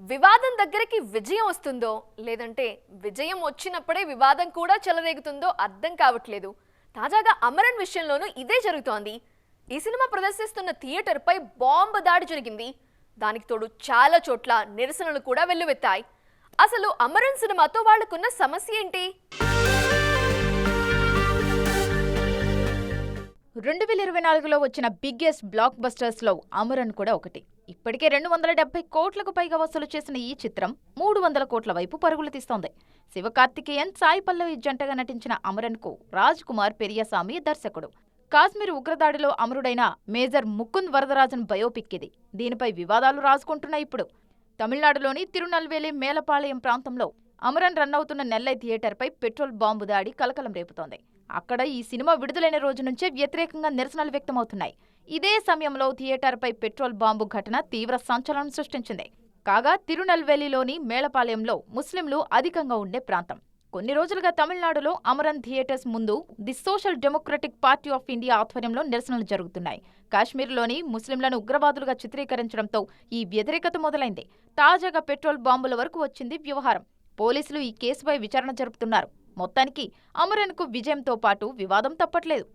వివాదం దగ్గరికి విజయం వస్తుందో లేదంటే విజయం వచ్చినప్పుడే వివాదం కూడా చెలరేగుతుందో అర్థం కావట్లేదు. తాజాగా అమరన్ విషయంలోనూ ఇదే జరుగుతోంది. ఈ సినిమా ప్రదర్శిస్తున్న థియేటర్పై బాంబు దాడి జరిగింది. దానికి తోడు చాలా చోట్ల నిరసనలు కూడా వెల్లువెత్తాయి. అసలు అమరన్ సినిమాతో వాళ్ళకున్న సమస్య ఏంటి? రెండు వేల ఇరవై నాలుగులో వచ్చిన బిగ్గెస్ట్ బ్లాక్ బస్టర్స్లో అమరన్ కూడా ఒకటి. ఇప్పటికే రెండు వందల డెబ్బై కోట్లకు పైగా వసూలు చేసిన ఈ చిత్రం మూడు వందల కోట్ల వైపు పరుగులు తీస్తోంది. శివకార్తికేయన్ సాయి పల్లవి జంటగా నటించిన అమరన్కు రాజ్ కుమార్ పెరియసామి దర్శకుడు. కాశ్మీర్ ఉగ్రదాడిలో అమరుడైన మేజర్ ముకుంద్ వరదరాజన్ బయోపిక్ ఇది. దీనిపై వివాదాలు రాజుకుంటున్న ఇప్పుడు. తమిళనాడులోని తిరునల్వేలి మేలపాళయం ప్రాంతంలో అమరన్ రన్ అవుతున్న నెల్లై థియేటర్పై పెట్రోల్ బాంబు దాడి కలకలం రేపుతోంది. అక్కడ ఈ సినిమా విడుదలైన రోజు నుంచే వ్యతిరేకంగా నిరసనలు వ్యక్తమవుతున్నాయి. ఇదే సమయంలో థియేటర్పై పెట్రోల్ బాంబు ఘటన తీవ్ర సంచలనం సృష్టించింది. కాగా తిరునల్వేలిలోని మేళపాలెంలో ముస్లింలు అధికంగా ఉండే ప్రాంతం. కొన్ని రోజులుగా తమిళనాడులో అమరన్ థియేటర్స్ ముందు the social democratic party of India ఆధ్వర్యంలో నిరసనలు జరుగుతున్నాయి. కాశ్మీర్లోని ముస్లింలను ఉగ్రవాదులుగా చిత్రీకరించడంతో ఈ వ్యతిరేకత మొదలైంది. తాజాగా పెట్రోల్ బాంబుల వరకు వచ్చింది వ్యవహారం. పోలీసులు ఈ కేసుపై విచారణ జరుపుతున్నారు. మొత్తానికి అమరన్కు విజయంతో పాటు వివాదం తప్పట్లేదు.